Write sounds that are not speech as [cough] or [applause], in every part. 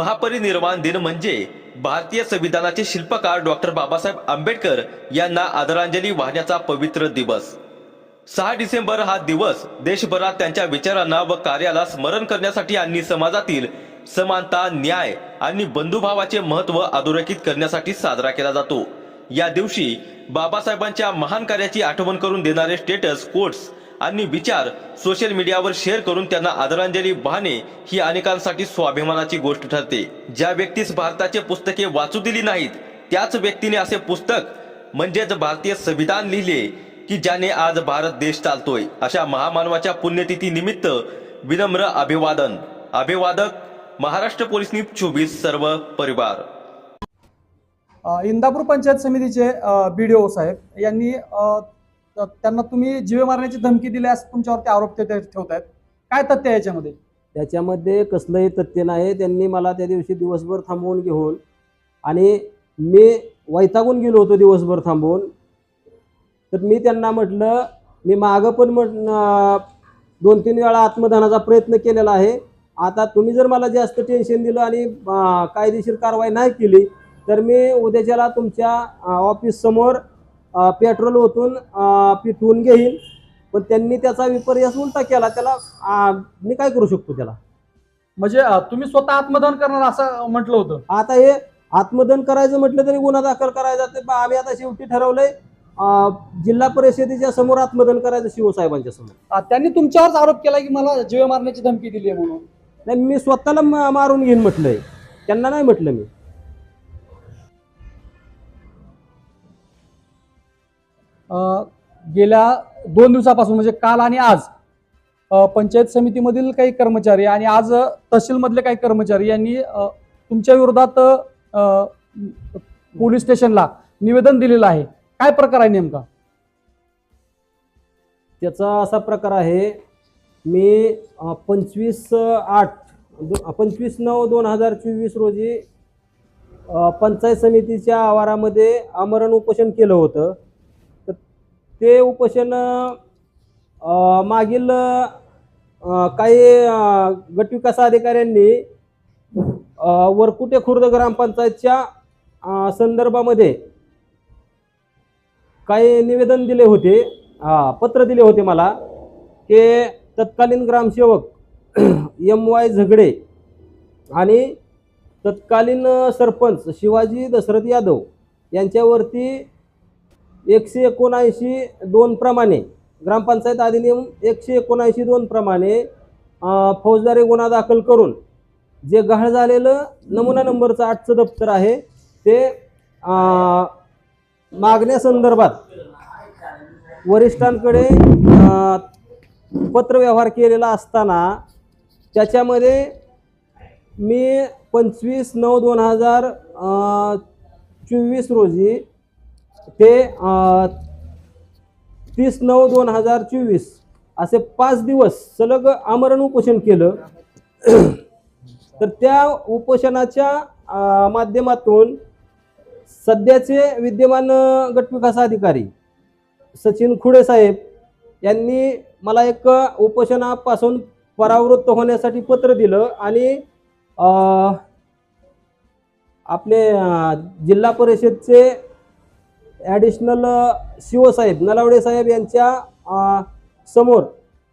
महापरिनिर्वाण दिन म्हणजे भारतीय संविधानाचे शिल्पकार डॉक्टर बाबासाहेब आंबेडकर यांना आदरांजली वाहण्याचा पवित्र दिवस. सहा डिसेंबर हा दिवस देशभरात त्यांच्या विचारांना व कार्याला स्मरण करण्यासाठी आणि समाजातील समानता न्याय आणि बंधुभावाचे महत्त्व अधोरेखित करण्यासाठी साजरा केला जातो. या दिवशी बाबासाहेबांच्या महान कार्याची आठवण करून देणारे स्टेटस कोट्स आणि विचार सोशल मीडियावर शेअर करून त्यांना आदरांजली वाहणे ही अनेकांसाठी स्वाभिमानाची गोष्ट ठरते. ज्या व्यक्तीस भारताचे पुस्तके वाचू दिली नाहीत त्याच व्यक्तीने असे पुस्तक म्हणजेच भारतीय संविधान लिहिले की ज्याने आज भारत देश चालतोय. अशा महामानवाच्या पुण्यतिथी निमित्त विनम्र अभिवादन. अभिवादक महाराष्ट्र पोलीस न्यूज चोवीस सर्व परिवार. इंदापूर पंचायत समितीचे बी डी ओ साहेब यांनी त्यांना तुम्ही जीवे मारण्याची धमकी दिली असं तुमच्यावरती आरोप ठेवतायत. ठेवत आहेत काय तथ्य आहे याच्यामध्ये? त्याच्यामध्ये कसलंही तथ्य नाही. त्यांनी मला त्या दिवशी दिवसभर थांबवून घेऊन आणि मी वैतागून गेलो होतो दिवसभर थांबवून. तर मी त्यांना म्हटलं मी मागं पण म्हट दोन तीन वेळा आत्मदानाचा प्रयत्न केलेला आहे. आता तुम्ही जर मला जास्त टेन्शन दिलं आणि कायदेशीर कारवाई नाही केली तर मी उद्याच्याला तुमच्या ऑफिससमोर पेट्रोल ओतून पिटवून घेईन पण त्यांनी त्याचा विपर्यास उलटा केला. त्याला मी काय करू शकतो त्याला? म्हणजे तुम्ही स्वतः आत्मदहन करणार असं म्हटलं होतं. आता हे आत्मदहन करायचं म्हटलं तरी गुन्हा दाखल करायचा. ते आम्ही आता शेवटी ठरवलंय जिल्हा परिषदेच्या समोर आत्मदहन करायचं शिवसाहेबांच्या समोर. त्यांनी तुमच्यावरच आरोप केला की मला जीवे मारण्याची धमकी दिली आहे म्हणून. नाही मी स्वतःला मारून घेईन म्हटलंय. त्यांना नाही म्हटलं मी. गेल्या दोन दिवसापासून म्हणजे काल आणि आज पंचायत समितीमधील काही कर्मचारी आणि आज तहसीलमधले काही कर्मचारी यांनी तुमच्या विरोधात पोलीस स्टेशनला निवेदन दिलेलं आहे. काय प्रकार आहे नेमका? त्याचा असा प्रकार आहे मी पंचवीस आठ पंचवीस नऊ दोन हजार चोवीस रोजी पंचायत समितीच्या आवारामध्ये आमरण उपोषण केलं होतं. ते उपोषण मागील काही गटविकास अधिकाऱ्यांनी वरकुटे खुर्द ग्रामपंचायतच्या संदर्भामध्ये काही निवेदन दिले होते. हा पत्र दिले होते मला की तत्कालीन ग्रामसेवक [clears throat] एम वाय झगडे आणि तत्कालीन सरपंच शिवाजी दशरथ यादव यांच्यावरती एकशे एकोणऐंशी दोन प्रमाणे. ग्रामपंचायत अधिनियम एकशे एकोणऐंशी दोन प्रमाणे फौजदारी गुन्हा दाखल करून जे गहाळ झालेलं नमुना नंबरचं आठचं दप्तर आहे ते मागण्यासंदर्भात वरिष्ठांकडे पत्रव्यवहार केलेला असताना त्याच्यामध्ये मी पंचवीस नऊ दोन हजार चोवीस रोजी ते तीस नऊ दोन हजार चोवीस असे पाच दिवस सलग आमरण उपोषण केलं. तर त्या उपोषणाच्या माध्यमातून सध्याचे विद्यमान गटविकास अधिकारी सचिन खुडे साहेब यांनी मला एक उपोषणापासून परावृत्त होण्यासाठी पत्र दिलं आणि आपले जिल्हा परिषदचे ॲडिशनल शिवसाहेब uh, नलावडे साहेब यांच्या समोर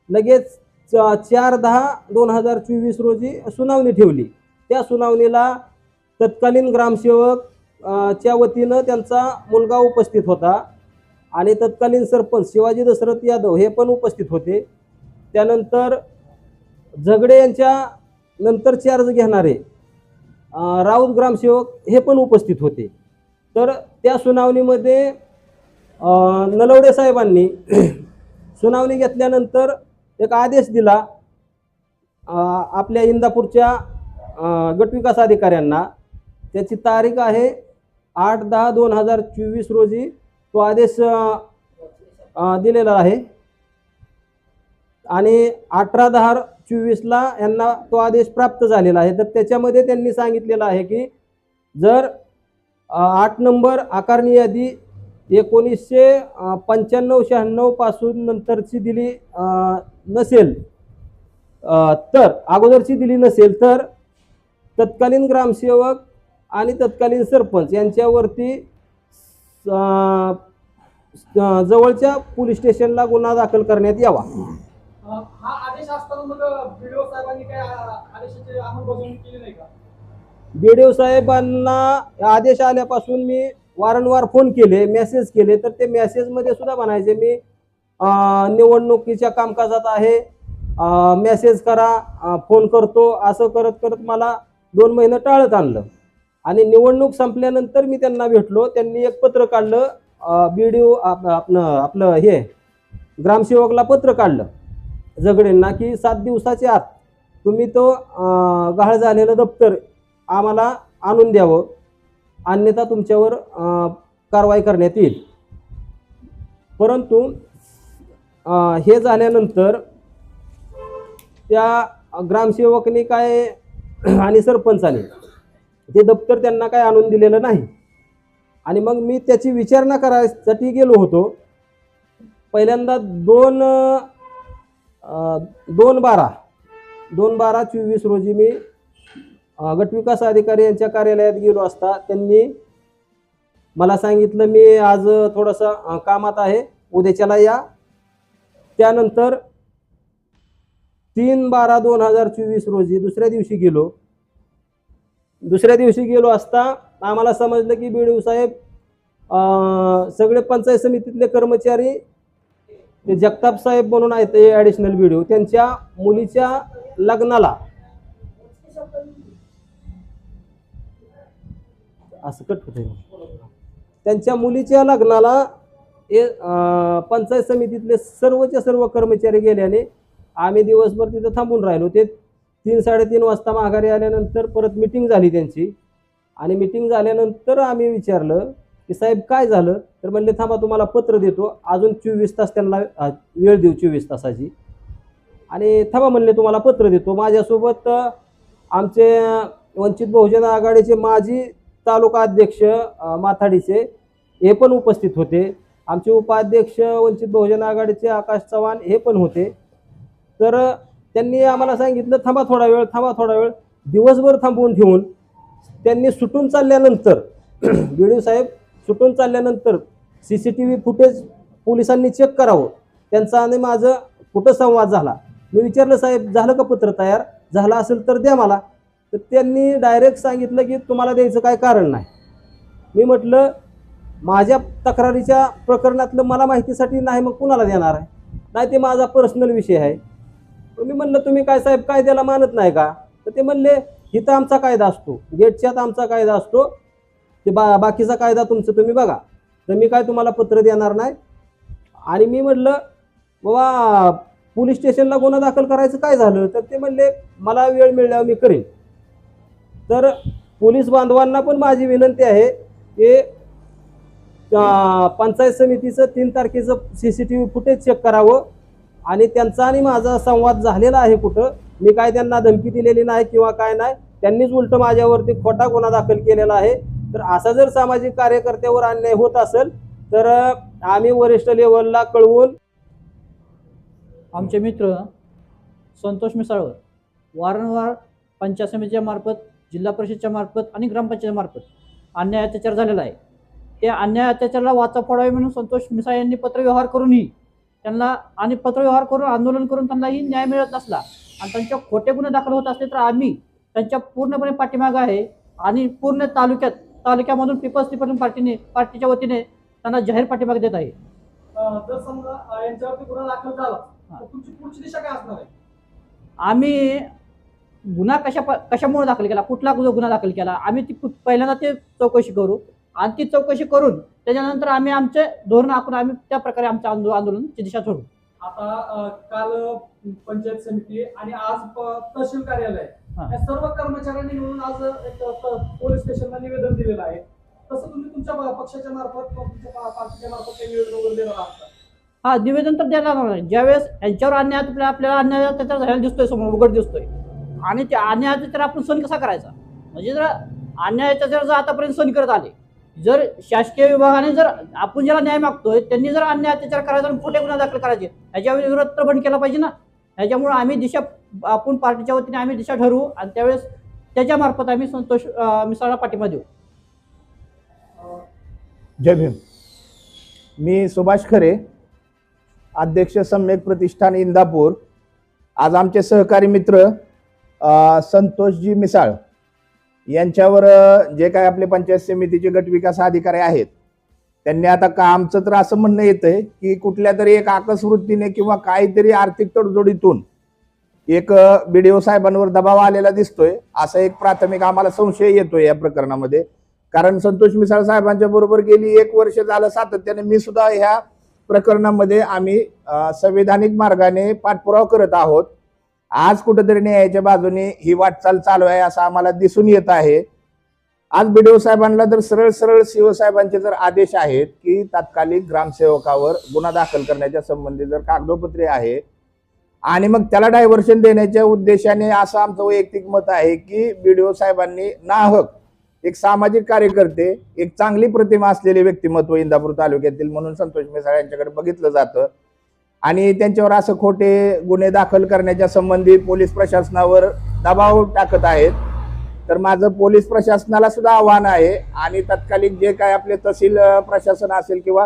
लगेच च- चार दहा दोन हजार चोवीस रोजी सुनावणी ठेवली. त्या सुनावणीला तत्कालीन ग्रामसेवक च्या वतीनं त्यांचा मुलगा उपस्थित होता आणि तत्कालीन सरपंच शिवाजी दशरथ यादव हे पण उपस्थित होते. त्यानंतर झगडे यांच्या नंतर चार्ज घेणारे राऊत ग्रामसेवक हे पण उपस्थित होते. तर त्या सुनावणीमध्ये नलवडे साहेबांनी [clears throat] सुनावणी घेतल्यानंतर एक आदेश दिला आपल्या इंदापूरच्या गटविकास अधिकाऱ्यांना. त्याची तारीख आहे आठ दहा दोन हजार चोवीस रोजी. तो आदेश दिलेला आहे. आणि अठरा दहा चोवीसला यांना तो आदेश प्राप्त झालेला आहे. तर त्याच्यामध्ये त्यांनी सांगितलेलं आहे की जर आठ नंबर आकारणी यादी एकोणीसशे पंच्याण्णव शहाण्णवपासून नंतरची दिली नसेल. तर अगोदरची दिली नसेल तर तत्कालीन ग्रामसेवक आणि तत्कालीन सरपंच यांच्यावरती जवळच्या पोलीस स्टेशनला गुन्हा दाखल करण्यात यावा. हा आदेश असताना मग साहेबांनी काय आदेशाची अंमलबजावणी केली नाही का? बीडीओ साहेबांना आदेश आल्यापासून मी वारंवार फोन केले मेसेज केले. तर ते मेसेजमध्ये सुद्धा म्हणायचे मी निवडणुकीच्या कामकाजात आहे. मेसेज करा. फोन करतो. असं करत करत मला दोन महिने टाळत आणलं. आणि निवडणूक संपल्यानंतर मी त्यांना भेटलो. त्यांनी एक पत्र काढलं. बी डी ओ आपलं आपलं हे ग्रामसेवकला पत्र काढलं. झगडेंना की सात दिवसाच्या आत तुम्ही तो गहाळ झालेलं दप्तर आम्हाला आणून द्यावं. अन्यथा तुमच्यावर कारवाई करण्यात येईल. परंतु हे झाल्यानंतर त्या ग्रामसेवकने काय आणि सरपंचाने ते दप्तर त्यांना काय आणून दिलेलं नाही. आणि मग मी त्याची विचारणा करायसाठी गेलो होतो. पहिल्यांदा दोन दोन बारा दोन बारा चोवीस रोजी मी गटविकास अधिकारी यांच्या कार्यालयात गेलो असता त्यांनी मला सांगितलं मी आज थोडंसं कामात आहे. उद्याच्याला या. त्यानंतर तीन बारा दोन हजार चोवीस रोजी दुसऱ्या दिवशी गेलो. दुसऱ्या दिवशी गेलो असता आम्हाला समजलं की बी साहेब सगळे पंचायत समितीतले कर्मचारी ते जगताप साहेब म्हणून आहेत ते ॲडिशनल व्हिडिओ त्यांच्या मुलीच्या लग्नाला असं कट होतंय. त्यांच्या मुलीच्या लग्नाला हे पंचायत समितीतले सर्वच्या सर्व कर्मचारी गेल्याने आम्ही दिवसभर तिथं थांबून राहिलो. ते तीन साडेतीन वाजता माघारी आल्यानंतर परत मिटिंग झाली त्यांची. आणि मिटिंग झाल्यानंतर आम्ही विचारलं की साहेब काय झालं? तर म्हणले थांबा तुम्हाला पत्र देतो. अजून चोवीस तास त्यांना वेळ देऊ चोवीस तासाची. आणि थांबा म्हणले तुम्हाला पत्र देतो. माझ्यासोबत आमचे वंचित बहुजन आघाडीचे माजी तालुका अध्यक्ष माथाडीचे हे पण उपस्थित होते. आमचे उपाध्यक्ष वंचित बहुजन आघाडीचे आकाश चव्हाण हे पण होते. तर त्यांनी आम्हाला सांगितलं थांबा थोडा वेळ थांबा थोडा वेळ. दिवसभर थांबवून ठेवून त्यांनी सुटून चालल्यानंतर [clears throat] बी साहेब सुटून चालल्यानंतर C C T V footage पोलिसांनी चेक करावं. त्यांचा आणि माझं कुठं संवाद झाला? मी विचारलं साहेब झालं का पत्र तयार? झालं असेल तर द्या मला. तर त्यांनी डायरेक्ट सांगितलं की तुम्हाला द्यायचं काय कारण नाही. मी म्हटलं माझ्या तक्रारीच्या प्रकरणातलं मला माहितीसाठी नाही मग कुणाला देणार आहे? नाही ते माझा पर्सनल विषय आहे. तर मी म्हणलं तुम्ही काय साहेब कायद्याला मानत नाही का? तर ते म्हणले इथं आमचा कायदा असतो. गेटच्यात आमचा कायदा असतो. ते बा बाकीचा कायदा तुमचं तुम्ही बघा. तर मी काय तुम्हाला पत्र देणार नाही? आणि मी म्हटलं बाबा पोलीस स्टेशनला गुन्हा दाखल करायचं काय झालं? तर ते म्हणले मला वेळ मिळल्यावर मी करेन. तर पोलीस बांधवांना पण माझी विनंती आहे की पंचायत समितीचं तीन तारखेचं C C T V footage check करावं आणि त्यांचा आणि माझा संवाद झालेला आहे कुठं मी काय त्यांना धमकी दिलेली नाही किंवा काय नाही त्यांनीच उलटं माझ्यावरती खोटा गुन्हा दाखल केलेला आहे. तर असा जर सामाजिक कार्यकर्त्यावर अन्याय होत असेल तर आम्ही वरिष्ठ लेवलला कळवून आमचे मित्र संतोष मिसाळवर वारंवार पंचायत समितीच्या मार्फत जिल्हा परिषदच्या मार्फत आणि ग्रामपंचायत मार्फत अन्याय अत्याचार झालेला आहे. त्या अन्याय अत्याचाराला वाचा फोडावे म्हणून संतोष मिसाळ यांनी पत्रव्यवहार करूनही त्यांना आणि पत्रव्यवहार करून आंदोलन करून त्यांनाही न्याय मिळत नसला आणि त्यांच्या खोटे गुन्हे दाखल होत असले तर आम्ही त्यांच्या पूर्णपणे पाठीमागं आहे आणि पूर्ण तालुक्यात तालुक्यामधून पीपल्स रिपब्लिकन पार्टीने पार्टीच्या वतीने त्यांना जाहीर पाठीमाग देत आहे. अं, जर समजा अं, यांच्यावरती गुन्हा दाखल झाला तर तुमची पुढची दिशा काय असणार आहे? आम्ही गुन्हा कशा कशामुळे दाखल केला? कुठला गुन्हा दाखल केला? आम्ही ती पहिल्यांदा ते चौकशी करू. आणि ती चौकशी करून त्याच्यानंतर आम्ही आमचे धोरण आखून आम्ही त्या प्रकारे आमच्या आंदो आंदोलनाची दिशा ठरवू आता काल पंचायत समिती आणि आज तहसील कार्यालय हा. या सर्व कर्मचाऱ्यांनी मिळून आज एक पोलीस स्टेशनला निवेदन दिलेलं आहे. तसं तुम्ही तुमच्या पक्षाच्या मार्फत तुमच्या पार्टीच्या मार्फत निवेदन वगैरे देणार आहात? हा निवेदन तर देणार नाही ज्यावेळेस यांच्यावर अन्याय आपल्या आपल्याला अन्याय त्याच्यावर झालेला दिसतोय समोर उघड दिसतोय. आणि त्या अन्यायाचा तर आपण सण कसा करायचा? म्हणजे जर अन्यायाचा जर जर आतापर्यंत सण करत आले जर शासकीय विभागाने जर आपण ज्याला न्याय मागतोय त्यांनी जर अन्याय अत्याचार करायचा आणि खोटे गुन्हा दाखल करायचे ह्याच्या विरोध तर बंद केला पाहिजे ना? ह्याच्यामुळे आम्ही दिशा आपण पार्टीच्या वतीने आम्ही दिशा ठरवू आणि त्यावेळेस त्याच्यामार्फत आम्ही संतोष मिसाळा मिसाळला पाठिंबा देऊ. जय भीम. मी सुभाष खरे अध्यक्ष सम्यक प्रतिष्ठान इंदापूर. आज आमचे सहकारी मित्र संतोषजी मिसाळ यांच्यावर जे काय आपले पंचायत समितीचे गट विकास अधिकारी आहेत त्यांनी आता का आमचं तर असं म्हणणं येतंय की कुठल्या तरी एक आकस्वृत्तीने किंवा काहीतरी आर्थिक तडजोडीतून एक बी डी ओ साहेबांवर दबाव आलेला दिसतोय असा एक प्राथमिक आम्हाला संशय येतोय या प्रकरणामध्ये. कारण संतोष मिसाळ साहेबांच्या बरोबर गेली एक वर्ष झालं सातत्याने मी सुद्धा ह्या प्रकरणामध्ये आम्ही संवैधानिक संविधानिक मार्गाने पाठपुरावा करत आहोत. आज कुठेतरी न्यायाच्या बाजूने ही वाटचाल चालू आहे असं आम्हाला दिसून येत आहे. आज बीडीओ साहेबांना तर सरळ सरळ सीओ साहेबांचे जर आदेश आहेत की तात्कालिक ग्रामसेवकावर गुन्हा दाखल करण्याच्या संबंधी जर कागदोपत्रे आहे आणि मग त्याला डायव्हर्शन देण्याच्या उद्देशाने असं आमचं वैयक्तिक मत आहे की बीडीओ साहेबांनी नाहक एक सामाजिक कार्यकर्ते एक चांगली प्रतिमा असलेले व्यक्तिमत्व इंदापूर तालुक्यातील म्हणून संतोष मिसाळ यांच्याकडे बघितलं जातं. आणि त्यांच्यावर असं खोटे गुन्हे दाखल करण्याच्या संबंधी पोलीस प्रशासनावर दबाव टाकत आहेत. तर माझं पोलीस प्रशासनाला सुद्धा आव्हान आहे आणि तत्कालिक जे काय आपले तहसील प्रशासन असेल किंवा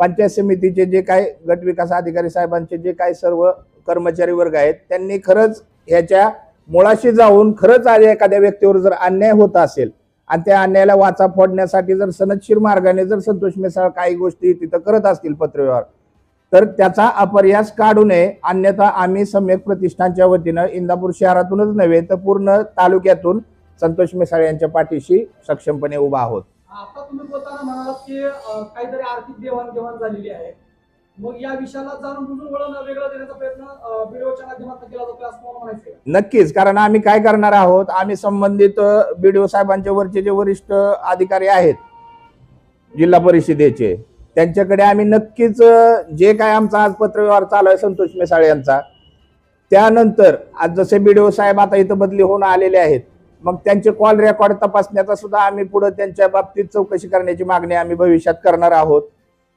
पंचायत समितीचे जे काय गट विकास अधिकारी साहेबांचे जे काय सर्व कर्मचारी वर्ग आहेत त्यांनी खरंच ह्याच्या मुळाशी जाऊन खरंच आज एखाद्या व्यक्तीवर जर अन्याय होत असेल आणि त्या अन्यायाला वाचा फोडण्यासाठी जर सनदशीर मार्गाने जर संतोष मिसाळ काही गोष्टी तिथं करत असतील पत्रव्यवहार तर त्याचा अपरयास काढू नये. अन्यथा आम्ही सम्यक प्रतिष्ठानच्या वतीनं इंदापूर शहरातूनच नव्हे तर पूर्ण तालुक्यातून संतोष मिसाळ यांच्या पाठीशी सक्षमपणे उभा आहोत. आता तुम्ही बोलताना म्हणालात की अं, काहीतरी आर्थिक देवाणघेवाण झालेली आहे. मग या विषयाला जाणून बुजून वळण वेगळं देण्याचा प्रयत्न व्हिडिओच्या माध्यमातून केला जातो असं मला म्हणायचं आहे. नक्कीच कारण आम्ही काय करणार आहोत? आम्ही संबंधित बीडीओ साहेबांच्या वरचे जे वरिष्ठ अधिकारी आहेत जिल्हा परिषदेचे त्यांच्याकडे आम्ही नक्कीच जे काय आमचा आज पत्रव्यवहार चालू आहे संतोष मेसाळ यांचा त्यानंतर आज जसे बीडीओ साहेब आता इथं बदली होऊन आलेले आहेत मग त्यांचे कॉल रेकॉर्ड तपासण्याचा सुद्धा आम्ही पुढे त्यांच्या बाबतीत चौकशी करण्याची मागणी आम्ही भविष्यात करणार आहोत.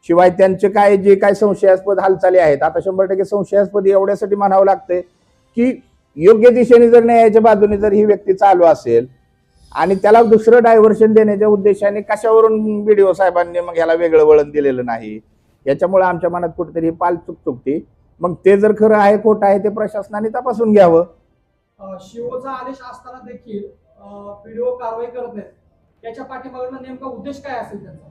शिवाय त्यांचे काय जे काय संशयास्पद हालचाली आहेत आता शंभर टक्के संशयास्पद एवढ्यासाठी म्हणावं लागतंय की योग्य दिशेने जर न्यायाच्या बाजूने जर ही व्यक्ती चालू असेल आणि त्याला दुसरं डायव्हर्शन देण्याच्या उद्देशाने कशावरून बीडीओ साहेबांनी मग याला वेगळं वळण दिलेलं नाही? याच्यामुळे आमच्या मनात कुठेतरी पाल चुक चुकती. मग ते जर खरं आहे खोटं आहे ते प्रशासनाने तपासून घ्यावं. शिवचा आदेश असताना देखील व्हिडिओ कारवाई करत पाठीमागचा नेमका उद्देश काय असेल त्यांचा?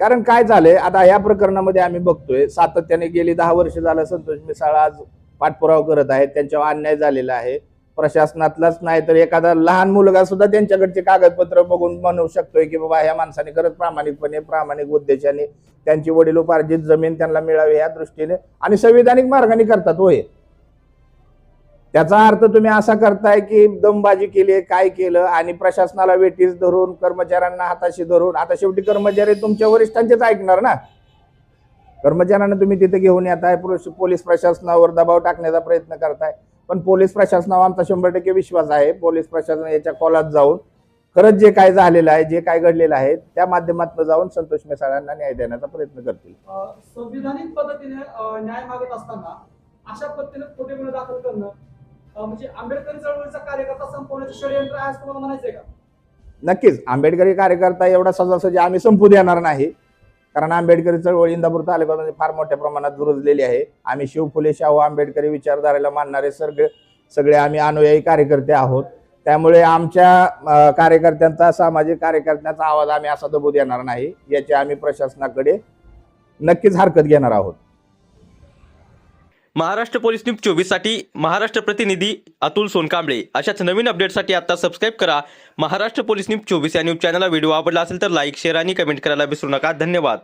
कारण काय झालंय आता या प्रकरणामध्ये आम्ही बघतोय सातत्याने गेली दहा वर्ष झालं संतोष मिसाळ आज पाठपुरावा करत आहेत त्यांच्यावर अन्याय झालेला आहे. प्रशासनातलाच नाही तर एखादा लहान मुलगा सुद्धा त्यांच्याकडचे कागदपत्र बघून म्हणू शकतोय की बाबा ह्या माणसाने खरंच प्रामाणिकपणे प्रामाणिक उद्देशाने त्यांची वडिलोपार्जित जमीन त्यांना मिळावी या दृष्टीने आणि संविधानिक मार्गाने करतात होय. त्याचा अर्थ तुम्ही असा करताय की दमबाजी केली काय केलं आणि प्रशासनाला वेटीस धरून कर्मचाऱ्यांना हाताशी धरून आता शेवटी कर्मचारी तुमच्या वरिष्ठांचेच ऐकणार ना? कर्मचाऱ्यांना तुम्ही तिथे घेऊन येताय पुरुष- पोलीस प्रशासनावर दबाव टाकण्याचा प्रयत्न करताय. पण पोलीस प्रशासनावर आमचा शंभर टक्के विश्वास आहे. पोलीस प्रशासन याच्या कॉलात जाऊन खरंच जे काय झालेलं आहे जे काय घडलेलं आहे त्या माध्यमातून जाऊन संतोष मिसाळांना न्याय देण्याचा प्रयत्न करतील. संविधानिक पद्धतीने न्याय मागत असताना अशा पद्धतीने खोटे गुन्हे दाखल करणं म्हणजे आंबेडकरी चळवळीचा कार्यकर्ता संपवण्याचं षडयंत्र आहे असं तुम्हाला म्हणायचंय का? नक्कीच. आंबेडकरी कार्यकर्ता एवढा सजासजी आम्ही संपू देणार नाही. कारण आंबेडकरी चळवळ इंदापूर तालुक्यामध्ये फार मोठ्या प्रमाणात रुजलेली आहे. आम्ही शिव फुले शाहू आंबेडकरी विचारधारेला मानणारे सगळे सगळे आम्ही अनुयायी कार्यकर्ते आहोत. त्यामुळे आमच्या कार्यकर्त्यांचा सामाजिक कार्यकर्त्यांचा आवाज आम्ही असा दबू देणार नाही याची आम्ही प्रशासनाकडे नक्कीच हरकत घेणार आहोत. महाराष्ट्र पोलीस न्यूज चोवीससाठी महाराष्ट्र प्रतिनिधी अतुल सोनकांबळे. अशाच नवीन अपडेटसाठी आता सबस्क्राईब करा. महाराष्ट्र पोलीस न्यूज चोवीस या न्यूज चॅनलला व्हिडिओ आवडला असेल तर लाईक शेअर आणि कमेंट करायला विसरू नका. धन्यवाद.